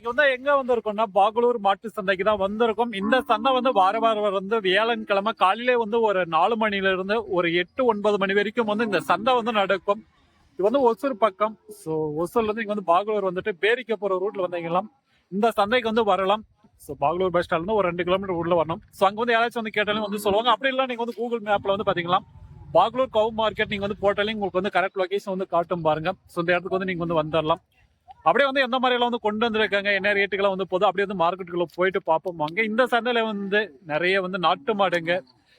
இன்னைக்கு வந்து எங்க வந்திருக்கோம்னா பாகலூர் மாட்டு சந்தைக்கு தான் வந்திருக்கோம். இந்த சந்தை வந்து வார வாரம் வந்து வியாழன்கிழமை காலையிலே வந்து ஒரு நாலு மணில இருந்து ஒரு எட்டு ஒன்பது மணி வரைக்கும் வந்து இந்த சந்தை வந்து நடக்கும். இது வந்து ஒசூர் பக்கம். ஸோ ஒசூர்ல இருந்து இங்க வந்து பாகலூர் வந்துட்டு பேரிக்க போற ரூட்ல வந்தீங்களாம் இந்த சந்தைக்கு வந்து வரலாம். ஸோ பாகலூர் பஸ் ஸ்டாண்ட்ல ஒரு ரெண்டு கிலோமீட்டர் உள்ள வரணும். ஸோ அங்க வந்து யாராச்சும் வந்து கேட்டாலும் வந்து சொல்லுவாங்க. அப்படி இல்லை நீங்க வந்து கூகுள் மேப்ல வந்து பாத்தீங்களா பாகலூர் கவு மார்க்கெட் நீங்க வந்து போட்டாலே உங்களுக்கு வந்து கரெக்ட் லொகேஷன் வந்து காட்டும் பாருங்க. ஸோ இந்த இடத்துக்கு வந்து நீங்க வந்து வந்துடலாம் அப்படியே வந்து எந்த மாதிரியெல்லாம் வந்து கொண்டு வந்திருக்காங்க என்ன ரேட்டுக்கெல்லாம் வந்து போதும் அப்படியே வந்து மார்க்கெட்டுக்குள்ள போயிட்டு பார்ப்போம். அங்கே இந்த சந்தையில வந்து நிறைய வந்து நாட்டு மாடுங்க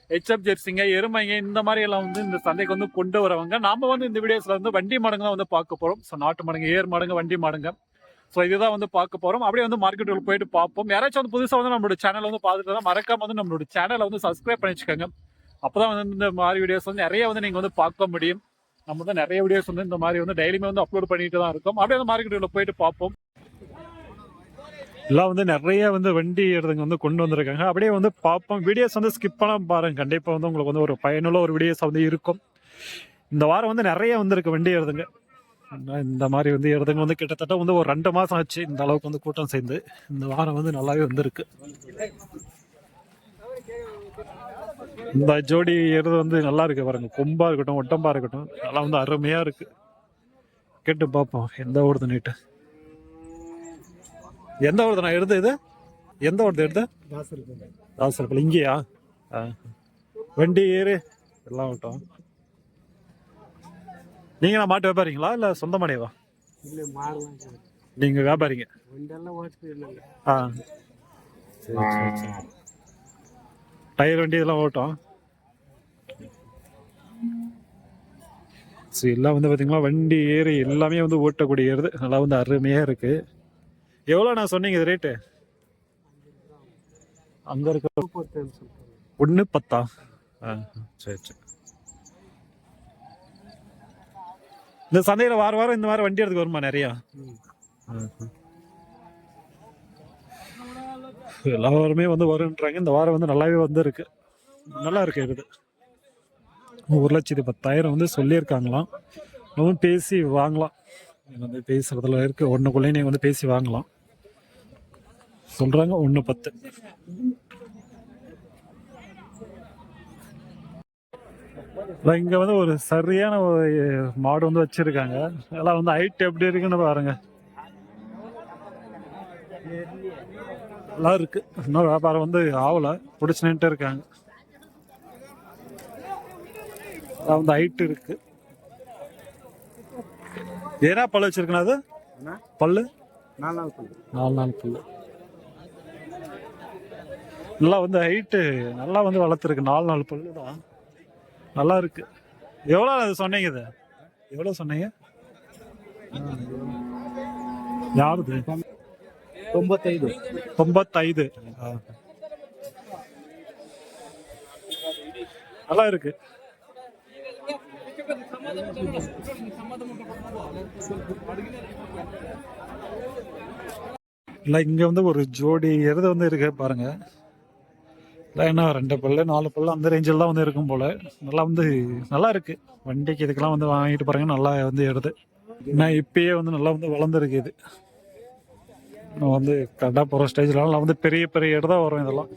ஹெச்எப் ஜெர்சிங்க எருமைங்க இந்த மாதிரி எல்லாம் வந்து இந்த சந்தைக்கு வந்து கொண்டு வரவங்க. நாம வந்து இந்த வீடியோஸ்ல வந்து வண்டி மாடுங்க தான் வந்து பார்க்க போறோம். ஸோ நாட்டு மாடுங்க ஏர் மாடுங்க வண்டி மாடுங்க. ஸோ இதுதான் வந்து பார்க்க போறோம். அப்படியே வந்து மார்க்கெட்டுக்கு போயிட்டு பார்ப்போம். யாராச்சும் வந்து புதுசாக வந்து நம்மளோட சேனல் வந்து பார்த்துட்டு தான் மறக்காம வந்து நம்மளோட சேனலை வந்து சப்ஸ்கிரைப் பண்ணி வச்சுக்கோங்க அப்பதான் வந்து இந்த மாதிரி வீடியோஸ் வந்து நிறைய வந்து நீங்க வந்து பார்க்க முடியும். நம்ம வந்து நிறைய வீடியோஸ் வந்து இந்த மாதிரி வந்து டெய்லியுமே வந்து அப்லோட் பண்ணிட்டு தான் இருக்கோம். அப்படியே வந்து மார்க்கெட்டுக்குள்ள போயிட்டு பார்ப்போம். எல்லாம் வந்து நிறைய வந்து வண்டி இடத்துக்கு வந்து கொண்டு வந்திருக்காங்க. அப்படியே வந்து பார்ப்போம். வீடியோஸ் வந்து ஸ்கிப் பண்ணாம பாருங்க. கண்டிப்பாக வந்து உங்களுக்கு வந்து ஒரு பயனுள்ள ஒரு வீடியோஸ் வந்து இருக்கும். இந்த வாரம் வந்து நிறைய வந்துருக்கு வண்டி இடத்துங்க இந்த மாதிரி வந்து இடத்துங்க வந்து கிட்டத்தட்ட வந்து ஒரு ரெண்டு மாதம் ஆச்சு. இந்த அளவுக்கு வந்து கூட்டம் சேர்ந்து. இந்த வாரம் வந்து நல்லாவே வந்திருக்கு. இந்த ஜோடி எருது வந்து நல்லா இருக்கு பாருங்க. கொம்பா இருக்கட்டும் ஒட்டம்பா இருக்கட்டும் நல்லா வந்து அருமையா இருக்கு. கேட்டு பார்ப்போம் எந்த ஓடுது நீட்டு எந்த ஓடுது நான் எடுத்து இது எந்த ஓடுது எடுத்து தாசரப்பல் இங்கேயா. வண்டி ஏறு. எல்லாம் ஓட்டம். நீங்க நான் மாட்டு வியாபாரிங்களா இல்ல சொந்த சார். நீங்க வியாபாரிங்க. ஆ. சரி சரி சரி. டயர் வண்டி இதெல்லாம் ஓட்டும். ஸோ எல்லாம் வந்து பார்த்தீங்களா வண்டி ஏறி எல்லாமே வந்து ஓட்டக்கூடியது. நல்லா வந்து அருமையாக இருக்கு. எவ்வளோ நான் சொன்னீங்க இது ரேட்டு அங்கே இருக்க ஒன்று பத்தா? ஆ சரி சரி. இந்த சந்தையில் வார வாரம் இந்த மாதிரி வண்டி எடுத்துக்கு வருமா நிறையா? எல்லா வாரமே வந்து வருன்றாங்க இந்த வாரம் வந்து நல்லாவே வந்துருக்கு நல்லா இருக்கு இது ஒரு லட்சத்தி பத்தாயிரம் வந்து சொல்லியிருக்காங்களாம். இன்னும் பேசி வாங்கலாம். வந்து பேசுறதுல இருக்கு. ஒன்றுக்குள்ளே நீங்கள் வந்து பேசி வாங்கலாம். சொல்றாங்க ஒன்று பத்து. இங்கே இங்க வந்து ஒரு சரியான மாடு வந்து வச்சிருக்காங்க. எல்லாம் வந்து ஹைட் எப்படி இருக்குன்னு பாருங்க. நல்லா இருக்கு. இன்னும் வியாபாரம் வந்து ஆகல. பிடிச்சு நின்றுட்டு இருக்காங்க. அதான் வந்து ஹைட் இருக்கு. ஏன்னா பல்லு வச்சிருக்கணும் அது? பல்லு? நாலு நாள் பண்ணு நாலு நாள் பல்லு. நல்லா வந்து ஹைட்டு நல்லா வந்து வளர்த்துருக்கு. நாலு நாலு பல்லு தான். நல்லா இருக்கு. எவ்வளோ அது சொன்னீங்க இது? எவ்வளோ சொன்னீங்க? யாருது? ತೊಂಬತ್ತೈದು தொம்பத்தைந்து ஆ. நல்லா இருக்கு இல்லை இங்க வந்து ஒரு ஜோடி எருது வந்து இருக்கு பாருங்க இல்லை என்ன ரெண்டு பல்லு நாலு பல்லு அந்த ரேஞ்சில் தான் வந்து இருக்கும் போல நல்லா வந்து நல்லா இருக்கு வண்டிக்கு இதுக்கெல்லாம் வந்து வாங்கிட்டு பாருங்க நல்லா வந்து எருது நான் இப்பயே வந்து நல்லா வந்து வளர்ந்துருக்கு இது நான் வந்து கரெக்டாக போகிற ஸ்டேஜ்லாம் நான் வந்து பெரிய பெரிய இடம் தான் வரும் இதெல்லாம்.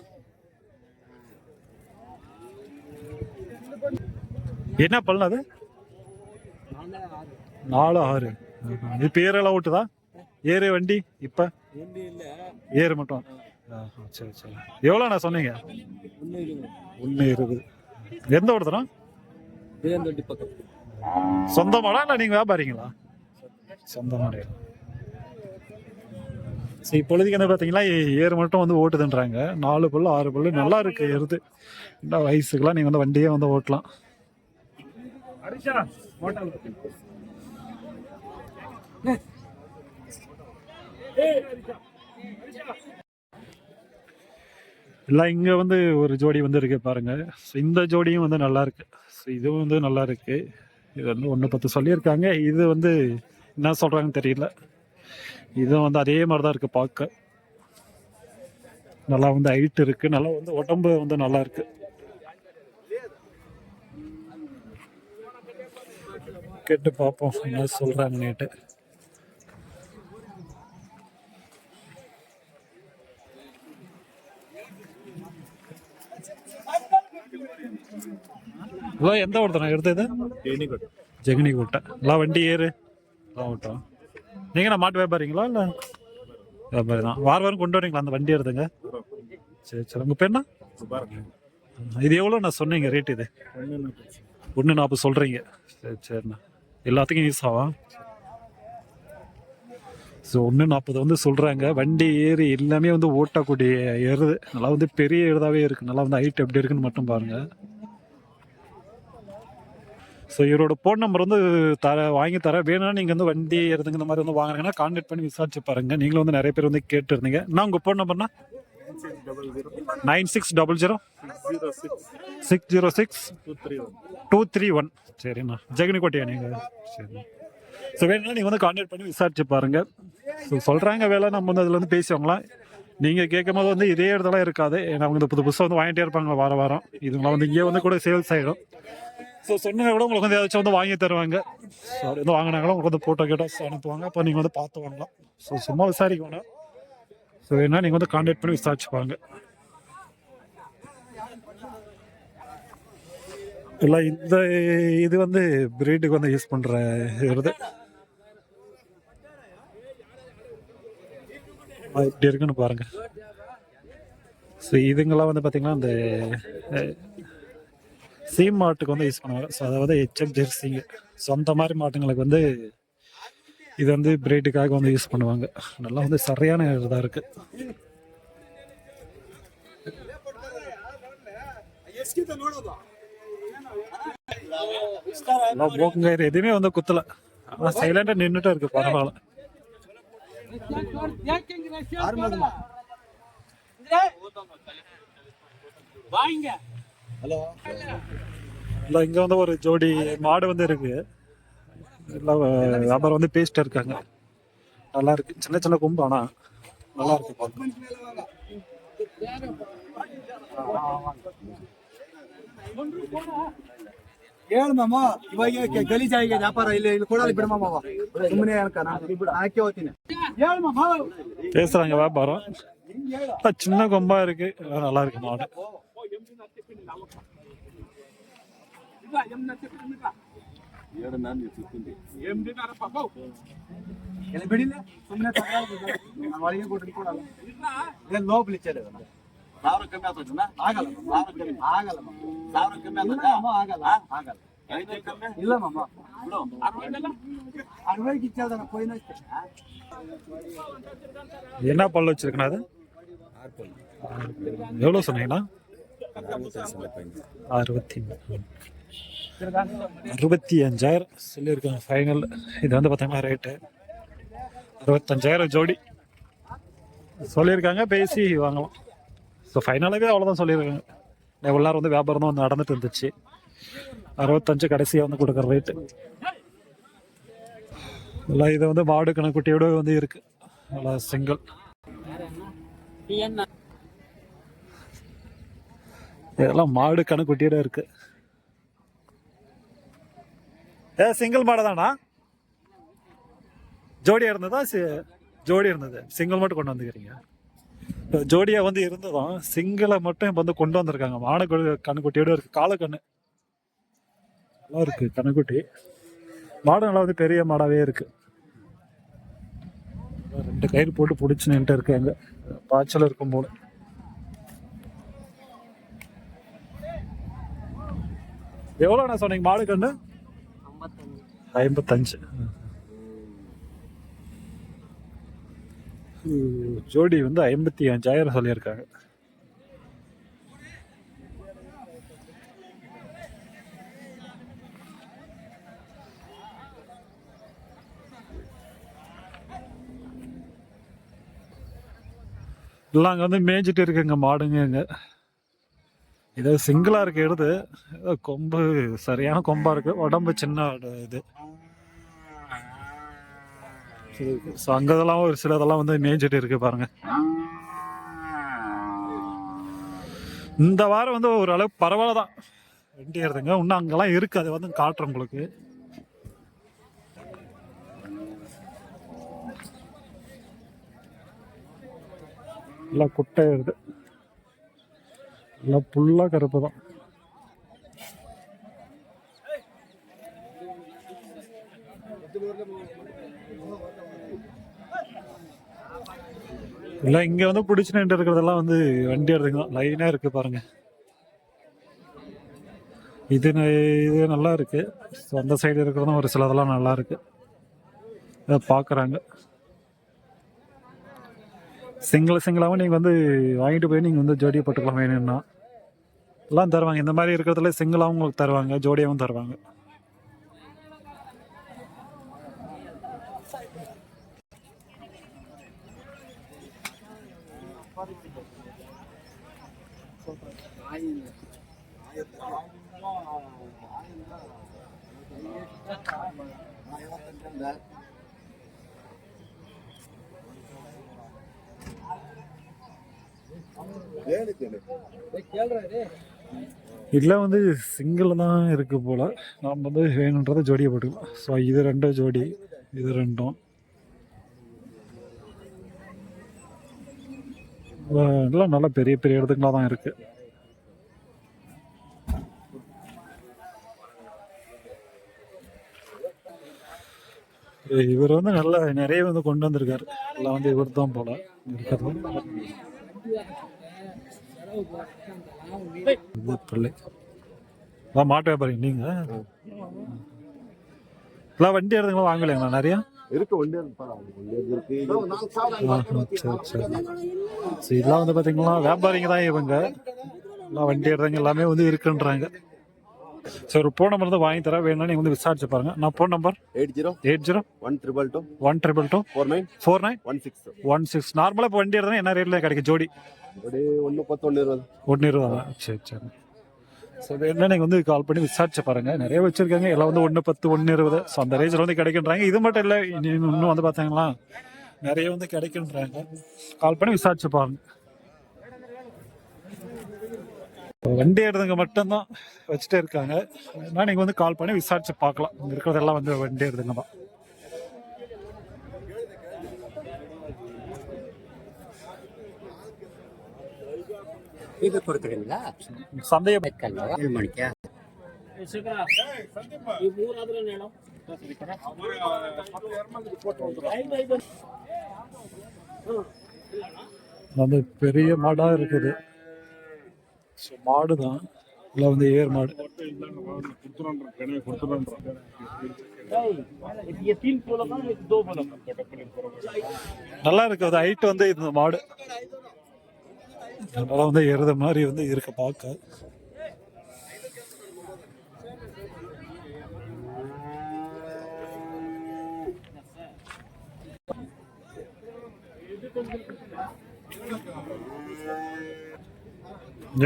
என்ன பல்லு அது? நாலு ஆறு. இது பேரெல்லாம் ஓட்டுதா ஏறு வண்டி இப்போ? ஏறு மட்டும். சரி சரி. எவ்வளோண்ணா சொன்னீங்க? ஒன்று இருபது. எந்த ஓட்டதுண்ணா சொந்த மாடா இல்லை நீங்கள் வியாபாரிங்களா? சொந்த சொந்தமாடையா சரி இப்பொழுதுக்கு என்ன பார்த்தீங்களா ஏறு மட்டும் வந்து ஓட்டுதுன்றாங்க. நாலு பல்லு ஆறு பல்லு நல்லா இருக்கு எருது இந்த வயசுக்கெல்லாம் நீங்கள் வந்து வண்டியே வந்து ஓட்டலாம். இல்லை இங்கே வந்து ஒரு ஜோடி வந்து இருக்கு பாருங்க. இந்த ஜோடியும் வந்து நல்லா இருக்கு. So, இதுவும் வந்து நல்லா இருக்கு. இது வந்து ஒன்று பத்து சொல்லியிருக்காங்க. இது வந்து என்ன சொல்றாங்கன்னு தெரியல. இதுவும் வந்து அதே மாதிரி தான் இருக்குது பார்க்க. நல்லா வந்து ஹைட் இருக்குது நல்லா வந்து உடம்பு வந்து நல்லா இருக்குது கேட்டு பார்ப்போம் என்ன சொல்கிறாங்க நேட்டு எந்த ஓட்டணும் எடுத்தது? ஜெகினி கோட்டை நல்லா வண்டி ஏறு. எல்லாம் ஓட்டம். நீங்கள்ண்ணா மாட்டு வியாபாரிங்களா இல்லை? வியாபாரி தான். வாரம் வாரம் கொண்டு வரீங்களா அந்த வண்டி எடுத்துங்க? சரி சரி. உங்கள் பேர் என்ன? இது எவ்வளோ நான் சொன்னீங்க ரேட் இது? ஒன்று நாற்பது சொல்கிறீங்க சரி சரிண்ணா. எல்லாத்துக்கும் யூஸ் ஆகும் ஸோ ஒன்று நாற்பது வந்து சொல்கிறாங்க வண்டி ஏறி எல்லாமே வந்து ஓட்டக்கூடிய எருது நல்லா வந்து பெரிய எருதாவே இருக்குது நல்லா வந்து ஹைட் எப்படி இருக்குன்னு மட்டும் பாருங்கள் ஸோ இவரோட ஃபோன் நம்பர் வந்து தர வாங்கி தர. வேணும்னா நீங்கள் வந்து வண்டி எருதுங்க இந்த மாதிரி வந்து வாங்குறீங்கன்னா கான்டாக்ட் பண்ணி விசாரிச்சு பாருங்கள் நீங்களும் வந்து நிறைய பேர் வந்து கேட்டு இருந்தீங்க நான் உங்கள் phone நம்பர்னா nine six double zero. Six zero. Six two three one சரிண்ணா. ஜெகனிக்கோட்டையா நீங்கள் சரிண்ணா. ஸோ வேணும்னா நீங்கள் வந்து கான்டாக்ட் பண்ணி விசாரிச்சு பாருங்கள் ஸோ சொல்கிறாங்க வேலை நம்ம வந்து அதில் வந்து பேசுவாங்களாம் நீங்கள் கேட்கும் போது வந்து இதே இடத்துல இருக்காது. ஏன்னா அவங்க இந்த புது புதுசாக வந்து வாங்கிட்டே இருப்பாங்க வார வாரம். இதுங்களாம் வந்து இங்கே வந்து கூட சேல்ஸ் ஆகிடும் ஸோ சொன்னதை விட உங்களுக்கு வந்து ஏதாச்சும் வந்து வாங்கி தருவாங்க. ஸோ அப்படி வந்து வாங்கினாங்களோ? உங்களுக்கு வந்து ஃபோட்டோ கேட்டால் அனுப்புவாங்க. அப்போ நீங்கள் வந்து பார்த்து வாங்கலாம். ஸோ சும்மா விசாரிக்க வேணாம் ஸோ வேணா நீங்கள் வந்து கான்டாக்ட் பண்ணி விசாரிச்சுப்பாங்க. இல்லை இந்த இது வந்து பிரீடுக்கு வந்து யூஸ் பண்ணுற இது அது இப்படி இருக்குன்னு பாருங்கள் ஸோ இதுங்கெல்லாம் வந்து பார்த்திங்கன்னா இந்த சீம் மாட்டுக்கு வந்து யூஸ் பண்ணுவாங்க. ஸோ அதாவது ஹெச்எஃப் ஜெர்சிங்க ஸோ அந்த மாதிரி மாட்டுங்களுக்கு வந்து இது வந்து பிரீடுக்காக வந்து யூஸ் பண்ணுவாங்க. நல்லா வந்து சரியான இதாக இருக்கு. எதுவுமே வந்து குத்தல. ஆனால் சைலண்டா நின்றுட்டு இருக்கு பரவாயில்ல. ஹலோ இல்லை இங்கே வந்து ஒரு ஜோடி மாடு வந்து இருக்கு எல்லாம் வியாபாரம் வந்து பேசிட்டு இருக்காங்க நல்லா இருக்கு சின்ன சின்ன கொம்பு ஆனா நல்லா இருக்கு பார்க்க. ಹೇಳು ಮಾಮ ಇವಾಗ ಗಲೀಜ್ ಆಗಿ ವ್ಯಾಪಾರ ಇಲ್ಲಿ ಇಲ್ಲಿ ಕೊಡಲ್ಲ ಬಿಡು ಮಾಮ ಸುಮ್ಮನೆ ಅನ್ಕ ನಾನು ಹಾಕಿ ಹೋಗ್ತೀನಿ ಹೇಳು ಮಾಮ பேசுறாங்க வியாபாரம் ஆ, சின்ன கொம்பா இருக்கு ஆ, நல்லா இருக்கு மாடு ಎಲ್ಲಿ ಬಿಡಿಲ್ಲ ಸುಮ್ಮನೆ ನಾನು ಒಳಗೆ ಕೊಟ್ಟು ಕೊಡಲ್ಲ ಇಲ್ಲ ಲೋಬ್ ಇಚ್ಚಾರೆ ಸಾವಿರ ಕಮ್ಮಿ ಆಗ್ತದಣ್ಣ ಆಗಲ್ಲ ಮಾಮ. ಸಾವಿರ ಕಮ್ಮಿ ಆಗಲ್ಲ ಮಾಮ. ಸಾವಿರ ಕಮ್ಮಿ ಇಲ್ಲ ಆಗ್ತದ ಮಾಮ, ಆಗಲ್ಲ ಆಗಲ್ಲ ಐನೂರು ಕಮ್ಮಿ ಇಲ್ಲ ಮಾಮ ಬಿಡು ಅರವೈಗೆ ಇಚ್ಚಾದ ಪೋಯಿನ என்ன பல்லு வச்சிருக்கணும் அது எவ்வளோ சொன்னீங்கன்னா அறுபத்தி அறுபத்தி அஞ்சாயிரம் சொல்லியிருக்காங்க ஃபைனல் இது வந்து பார்த்தீங்கன்னா ரேட்டு அறுபத்தஞ்சாயிரம் ஜோடி. சொல்லியிருக்காங்க பேசி வாங்கலாம். ஸோ ஃபைனலாகவே அவ்வளோதான் சொல்லியிருக்காங்க. எவ்வளோ நேரம் வந்து வியாபாரம் தான் வந்து நடந்துட்டு இருந்துச்சு. அறுபத்தஞ்சு கடைசியாக வந்து கொடுக்குற ரேட்டு இல்லை இது வந்து மாடு கணக்குட்டியோட வந்து இருக்கு. நல்லா சிங்கிள் இதெல்லாம் மாடு கணக்குட்டியோட இருக்கு. ஏ சிங்கிள் மாடு தானா? ஜோடியா இருந்ததா? ஜோடி இருந்தது. சிங்கிள் மட்டும் கொண்டு வந்துக்கிறீங்க. ஜோடியாக ஜோடியா வந்து இருந்ததும் சிங்கிளை மட்டும் இப்ப வந்து கொண்டு வந்திருக்காங்க. மாடு கணக்குட்டியோட கண்ணுக்குட்டியோட இருக்கு. கால கண்ணு. நல்லா இருக்கு கண்ணுக்குட்டி. மாடு நல்லா வந்து பெரிய மாடாவே இருக்கு. ரெண்டு கயிறு போட்டு பிடிச்சி நின்றுட்டு இருக்காங்க. பாய்ச்சல் இருக்கும் போது எவ்வளோண்ணா சொன்னீங்க? மாடு கண்ணு? ஐம்பத்தஞ்சு. ஜோடி வந்து ஐம்பத்தி அஞ்சாயிரம் சொல்லியிருக்காங்க. எல்லாம் அங்கே வந்து மேய்ஞ்சிட்டு இருக்குங்க மாடுங்க இங்கே. இது சிங்கிளாக இருக்கு எடுத்து கொம்பு சரியான கொம்பாக இருக்கு. உடம்பு சின்ன இது. ஸோ அங்கதெல்லாம் ஒரு சிலதெல்லாம் வந்து மேய்ஞ்சிட்டு இருக்கு பாருங்க. இந்த வாரம் வந்து ஓரளவு பரவாயில்ல தான். வண்டி ஏறுதுங்க. இன்னும் அங்கெல்லாம் இருக்கு. அது வந்து காட்டுறேன் உங்களுக்கு. எல்லாம் குட்டை ஏறுது. எல்லாம் ஃபுல்லாக கருப்பு தான். இல்லை இங்கே வந்து பிடிச்சி நின்று இருக்கிறதெல்லாம் வந்து வண்டி எடுத்துங்க தான். லைனாக இருக்குது பாருங்கள் இது இது நல்லா இருக்குது அந்த சைடு இருக்கிறதும் ஒரு சிலதெல்லாம் நல்லா இருக்குது இதை பார்க்குறாங்க சிங்கிள் சிங்கிளாகவும் நீங்கள் வந்து வாங்கிட்டு போய் நீங்கள் வந்து ஜோடியை போட்டுக்கலாம் வேணும்னா. எல்லாம் தருவாங்க. இந்த மாதிரி இருக்கிறதுல சிங்கிளாகவும் உங்களுக்கு தருவாங்க ஜோடியாகவும் தருவாங்க. இதெல்லாம் வந்து சிங்கிள் தான் இருக்குது போல். நாம் வந்து வேணுன்றதை ஜோடியை போட்டுக்கலாம். ஸோ இது ரெண்டும் ஜோடி இது ரெண்டும். எல்லாம் நல்லா பெரிய பெரிய இடத்துக்குலாம் தான் இருக்குது இவர் வந்து நல்லா நிறைய வந்து கொண்டு வந்திருக்காரு. எல்லாம் வந்து இவர் தான் போல. இருக்கிறது பிள்ளை அதான் மாட்டு வியாபாரி நீங்க? எல்லாம் வண்டி எடுத்துங்களா வாங்கலைங்களா நிறைய? இருக்கு வண்டி சரி சரி. சரி இதெல்லாம் வந்து பார்த்தீங்கன்னா வியாபாரிங்க தான் இவங்க. எல்லாம் வண்டி எடுறவங்க எல்லாமே வந்து இருக்குன்றாங்க. சரி ஒரு ஃபோன் நம்பர் தான் வாங்கி தரேன். வேணும்னா நீங்கள் வந்து விசாரிச்சு பாருங்க. நான் phone number eight zero. Eight zero. One triple two. One triple two. Four nine. Four nine. One six. One six. நார்மலாக இப்போ வண்டி எடுத்தா என்ன ரேட்டில் கிடைக்கும்? ஜோடி. ஒரு ஒன்று பத்தொன்று இருபது. ஒன்று இருபதா? சரி சரி. ஸோ என்ன? நீங்கள் வந்து கால் பண்ணி விசாரிச்சு பாருங்க. நிறைய வச்சிருக்காங்க. எல்லாம் வந்து ஒன்று பத்து ஒன்று இருபது. ஸோ அந்த ரேஞ்சில் வந்து கிடைக்குன்றாங்க. இது மட்டும் இல்லை இனி இன்னும் வந்து பார்த்தாங்களா நிறைய வந்து கிடைக்குன்றாங்க. கால் பண்ணி விசாரிச்சு பாருங்க. இப்போ வண்டி எடுத்தவங்க மட்டும்தான் வச்சுட்டே இருக்காங்க. ஏன்னா நீங்கள் வந்து கால் பண்ணி விசாரிச்சு பார்க்கலாம். இங்க இருக்கிறதெல்லாம் வந்து வண்டி எடுத்துங்க தான். இது கொடுத்துருங்களா சந்தேகம். ஏழு மணிக்கா? அந்த பெரிய மாடா இருக்குது. மாடு தான். இல்லை வந்து ஏர் மாடு. நல்லா இருக்குது அது ஹைட் வந்து இந்த மாடு. நல்லா வந்து எருத மாதிரி வந்து இருக்க பார்க்க.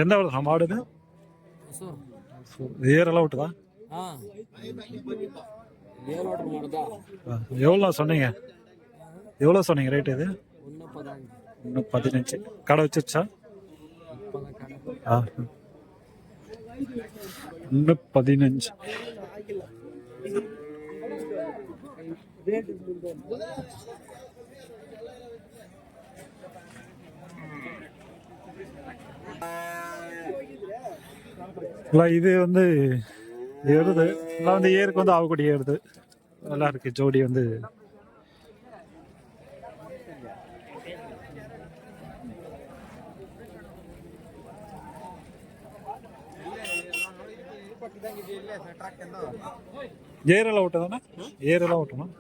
எந்த வருது மாடு இது? ஏரெல்லாம் விட்டுதா? எவ்வளோ சொன்னீங்க? எவ்வளோ சொன்னீங்க ரேட் இது? இன்னும் பதினஞ்சு. கடை வச்சிருச்சா? ஆ. பதினஞ்சு. இது வந்து ஏறுது. இல்லை வந்து ஏருக்கு வந்து ஆகக்கூடிய ஏறுது. நல்லா இருக்கு. ஜோடி வந்து ஏரெல்லாம் ஓட்டணும்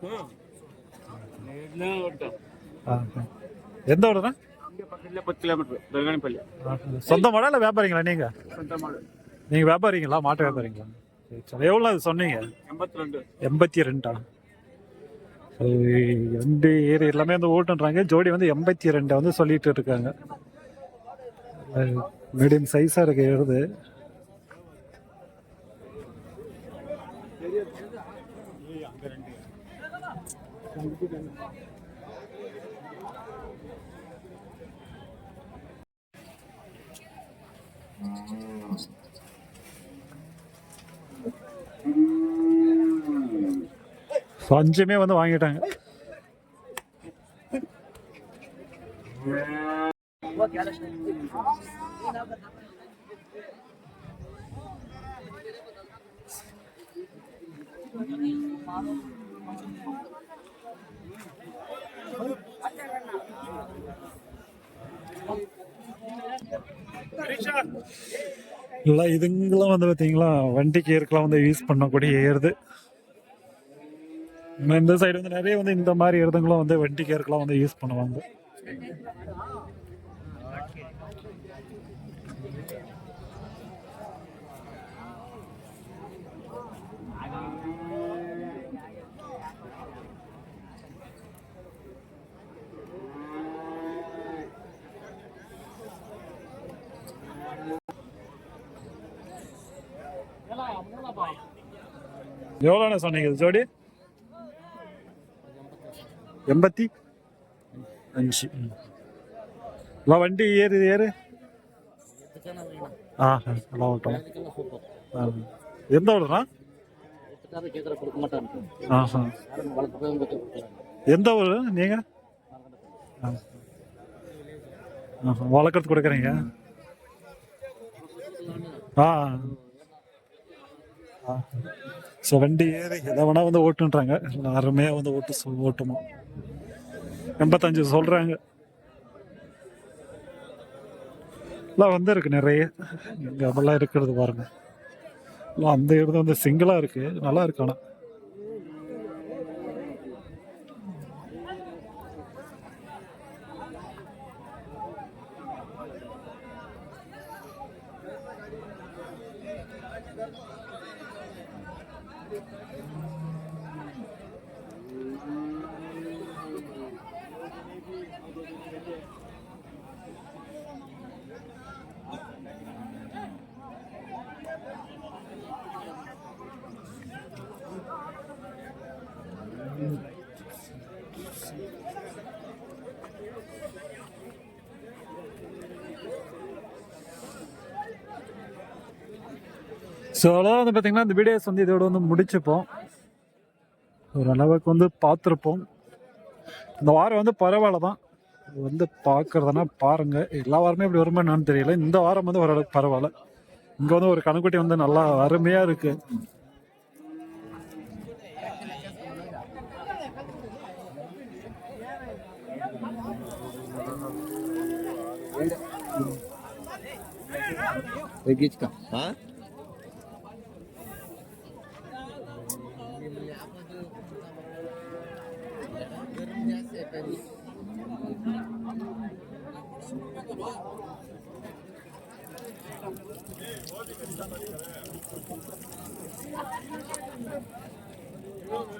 ஆ, ஆ. எந்த ஊருண்ணா? பத்து கிலோமீட்டர் பெருகாணிப்பள்ளி சொந்த மாடா இல்லை வியாபாரிங்களா நீங்க? நீங்க வியாபாரிங்களா? மாட்டு வியாபாரிங்களா? சரி, சரி. எவ்வளோ அது சொன்னீங்க? எண்பத்தி ரெண்டு எண்பத்தி ரெண்டா ரெண்டு ஏரி எல்லாமே வந்து ஓட்டுன்றாங்க. ஜோடி வந்து எண்பத்தி ரெண்டை வந்து சொல்லிட்டு இருக்காங்க. மீடியம் சைஸாக இருக்கு எழுது ஸோ அஞ்சுமே வந்து வாங்கிட்டாங்க ஃபுல்லாக இதுங்கெல்லாம் வந்து பார்த்தீங்களா வண்டிக்கு ஏற்கலாம் வந்து யூஸ் பண்ணக்கூடிய ஏறுது இந்த சைடு வந்து நிறைய வந்து இந்த மாதிரி எருதுங்களும் வந்து வண்டிக்கு ஏற்கலாம் வந்து யூஸ் பண்ணுவாங்க. எவ்வளோண்ணே சொன்னீங்க? ஜோடி? எண்பத்தி அஞ்சு. எல்லாம் வண்டி ஏறு ஏறு. ஆ எல்லாம் ஓட்டம் ஆ. எந்த ஊருண்ணா? ஆஹா எந்த ஊர் நீங்க? ஆ. ஆஹா. வளர்க்கறது கொடுக்குறீங்க. ஆ. ஸோ வண்டி ஏறி எதை வேணா வந்து ஓட்டுன்றாங்க. அருமையாக வந்து ஓட்டு ஓட்டுமா? எண்பத்தஞ்சு சொல்கிறாங்க எல்லாம் வந்து இருக்கு நிறைய. இங்கே அதெல்லாம் இருக்கிறது பாருங்க. எல்லாம் அந்த இடத்துல வந்து சிங்கிளாக இருக்கு. நல்லா இருக்கு ஆனால் ஸோ அதெல்லாம் வந்து பார்த்திங்கன்னா இந்த வீடியோஸ் வந்து இதோட வந்து முடிச்சுப்போம். ஓரளவுக்கு வந்து பார்த்துருப்போம். இந்த வாரம் வந்து பரவாயில்ல தான் வந்து பார்க்குறதுனா பாருங்கள் எல்லா வாரமே இப்படி வருமா என்னன்னு தெரியல. இந்த வாரம் வந்து ஓரளவுக்கு பரவாயில்ல. இங்கே வந்து ஒரு கணக்குட்டி வந்து நல்லா அருமையாக இருக்குது கீச்கா ஆ? Thank you.